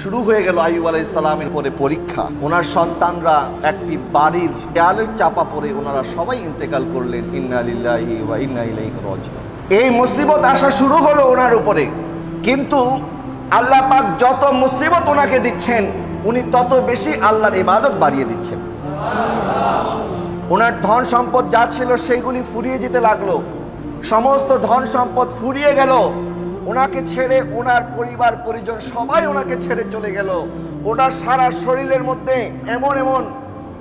শুরু হয়ে গেল আইয়ুব আলাই সালামের পরে পরীক্ষা। ওনার সন্তানরা একটি বাড়ির দেয়ালের চাপা পড়ে ওনারা সবাই ইন্তেকাল করলেন, ইন্না লিল্লাহি ওয়া ইন্না ইলাইহি রাজিউন। এই মুসিবত আসা শুরু হলো ওনার উপরে। কিন্তু আল্লাহ পাক যত মুসিবত ওনাকে দিচ্ছেন, উনি তত বেশি আল্লাহর ইবাদত বাড়িয়ে দিচ্ছেন। ওনার ধন সম্পদ যা ছিল সেইগুলি ফুরিয়ে যেতে লাগল। সমস্ত ধন সম্পদ ফুরিয়ে গেল। ওনাকে ছেড়ে ওনার পরিবার, পরিজন সবাই ওনাকে ছেড়ে চলে গেল। ওনার সারা শরীরের মধ্যে এমন এমন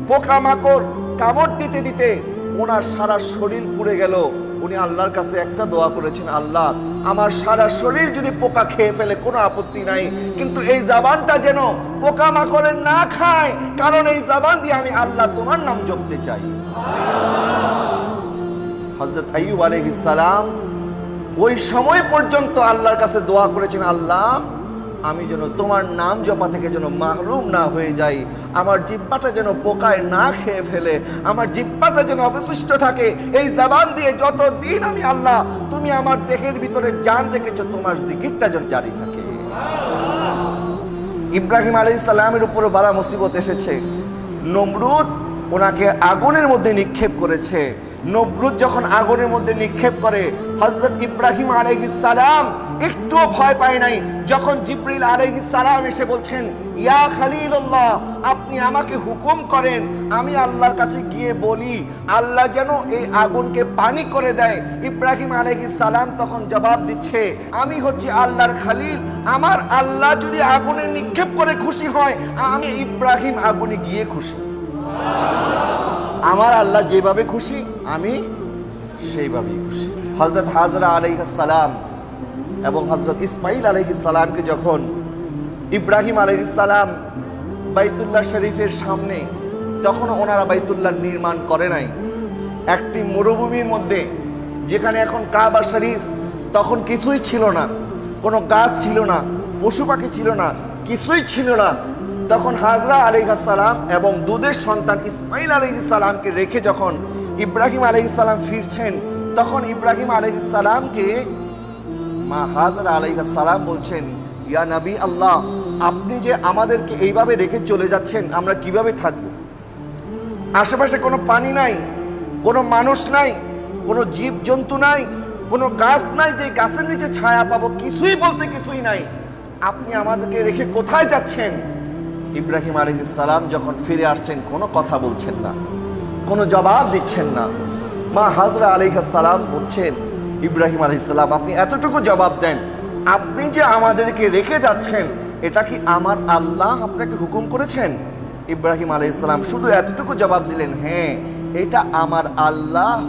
পোকামাকড় কামড় দিতে দিতে ওনার সারা শরীর পুড়ে গেল। উনি আল্লাহর কাছে একটা দোয়া করেছেন, আল্লাহ, আমার সারা শরীর যদি পোকা খেয়ে ফেলে, কোনো আপত্তি নাই। কিন্তু এই জাবানটা যেন পোকা পোকামাকড়ের না খায়, কারণ এই জাবান দিয়ে আমি আল্লাহ তোমার নাম জপতে চাই। হজরত আলাইহিস সালাম ওই সময় পর্যন্ত আল্লাহর কাছে দোয়া করেছেন, আল্লাহ, আমি যেন তোমার নাম জপা থেকে যেন মাহরুম না হয়ে যাই। আমার জিব্বাটা যেন পোকায় না খেয়ে ফেলে। আমার জিব্বাটা যেন অবশিষ্ট থাকে। এই জবান দিয়ে যত দিন আমি আল্লাহ, তুমি আমার দেহের ভিতরে জান রেখেছো, তোমার জিকিরটা যেন জারি থাকে। ইব্রাহিম আলী সালামের উপরও বাড়া মুসিবত এসেছে। নমরুদ ওনাকে আগুনের মধ্যে নিক্ষেপ করেছে। নমরুদ যখন আগুনের মধ্যে নিক্ষেপ করে হজরত ইব্রাহিম সালাম একটুও ভয় পায় নাই। যখন জিব্রিল সালাম এসে বলছেন, ইয়া খালিলুল্লাহ, আপনি আমাকে হুকুম করেন, আমি আল্লাহর কাছে গিয়ে বলি, আল্লাহ যেন এই আগুনকে পানি করে দেয়। ইব্রাহিম সালাম তখন জবাব দিচ্ছে, আমি হচ্ছে আল্লাহর খালিল, আমার আল্লাহ যদি আগুনে নিক্ষেপ করে খুশি হয়, আমি ইব্রাহিম আগুনে গিয়ে খুশি। আমার আল্লাহ যেভাবে খুশি, আমি সেইভাবেই খুশি। হজরত হাজরা সালাম এবং হজরত ইসমাইল সালামকে যখন ইব্রাহিম সালাম বাইতুল্লাহ শরীফের সামনে তখন ওনারা বাইতুল্লাহ নির্মাণ করে নাই। একটি মরুভূমির মধ্যে, যেখানে এখন কাবা শরীফ, তখন কিছুই ছিল না। কোনো গাছ ছিল না, পশু পাখি ছিল না, কিছুই ছিল না। তখন হাজরা আলাইহাসালাম এবং দুধের সন্তান ইসমাইল আলাইসালামকে রেখে যখন ইব্রাহিম আলাইসালাম ফিরছেন তখন ইব্রাহিম আলাইসালামকে মা হাজরা আলাইহাসালাম বলছেন, ইয়া নবী আল্লাহ, আপনি যে আমাদেরকে এইভাবে রেখে চলে যাচ্ছেন, আমরা কীভাবে থাকব? আশেপাশে কোনো পানি নাই, কোনো মানুষ নাই, কোনো জীব জন্তু নাই, কোনো গাছ নাই যে গাছের নিচে ছায়া পাবো, কিছুই বলতে কিছুই নাই। আপনি আমাদেরকে রেখে কোথায় যাচ্ছেন? ইব্রাহিম আলী সালাম যখন ফিরে আসছেন, কোনো কথা বলছেন না, কোনো জবাব দিচ্ছেন না। মা হাজরা সালাম বলছেন, ইব্রাহিম আলী সালাম, আপনি এতটুকু জবাব দেন। আপনি যে আমাদেরকে রেখে যাচ্ছেন, এটা কি আমার আল্লাহ আপনাকে হুকুম করেছেন? ইব্রাহিম আলাইসালাম শুধু এতটুকু জবাব দিলেন হ্যাঁ এটা আমার আল্লাহ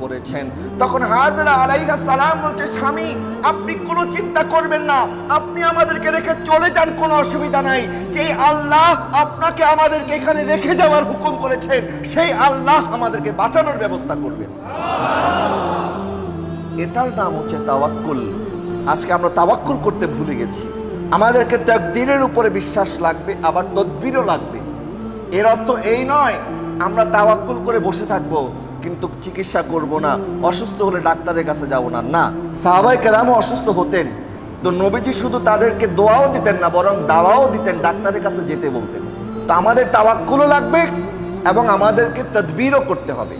করেছেন। তখন হাজরা আলাইহা সালাম বলছে, স্বামী, আপনি কোনো চিন্তা করবেন না। আপনি আমাদেরকে রেখে চলে যান, কোনো অসুবিধা নাই। যে আল্লাহ আপনাকে আমাদেরকে এখানে রেখে যাওয়ার হুকুম করেছেন সেই আল্লাহ আমাদেরকে বাঁচানোর ব্যবস্থা করবেন এটার নাম হচ্ছে তাওয়াক্কুল। আজকে আমরা তাওয়াক্কুল করতে ভুলে গেছি। আমাদেরকে তাকদীরের উপরে বিশ্বাস লাগবে, আবার তদবিরও লাগবে। এর অর্থ এই নয়, আমরা তাওয়াক্কুল করে বসে থাকব। কিন্তু চিকিৎসা করব না, অসুস্থ হলে ডাক্তারের কাছে যাব না। না সাহাবাই কেরামও অসুস্থ হতেন। তো নবীজি শুধু তাদেরকে দোয়াও দিতেন না, বরং দাওয়াও দিতেন, ডাক্তারের কাছে যেতে বলতেন। তো আমাদের তাওয়াক্কুলও লাগবে এবং আমাদেরকে তদবিরও করতে হবে।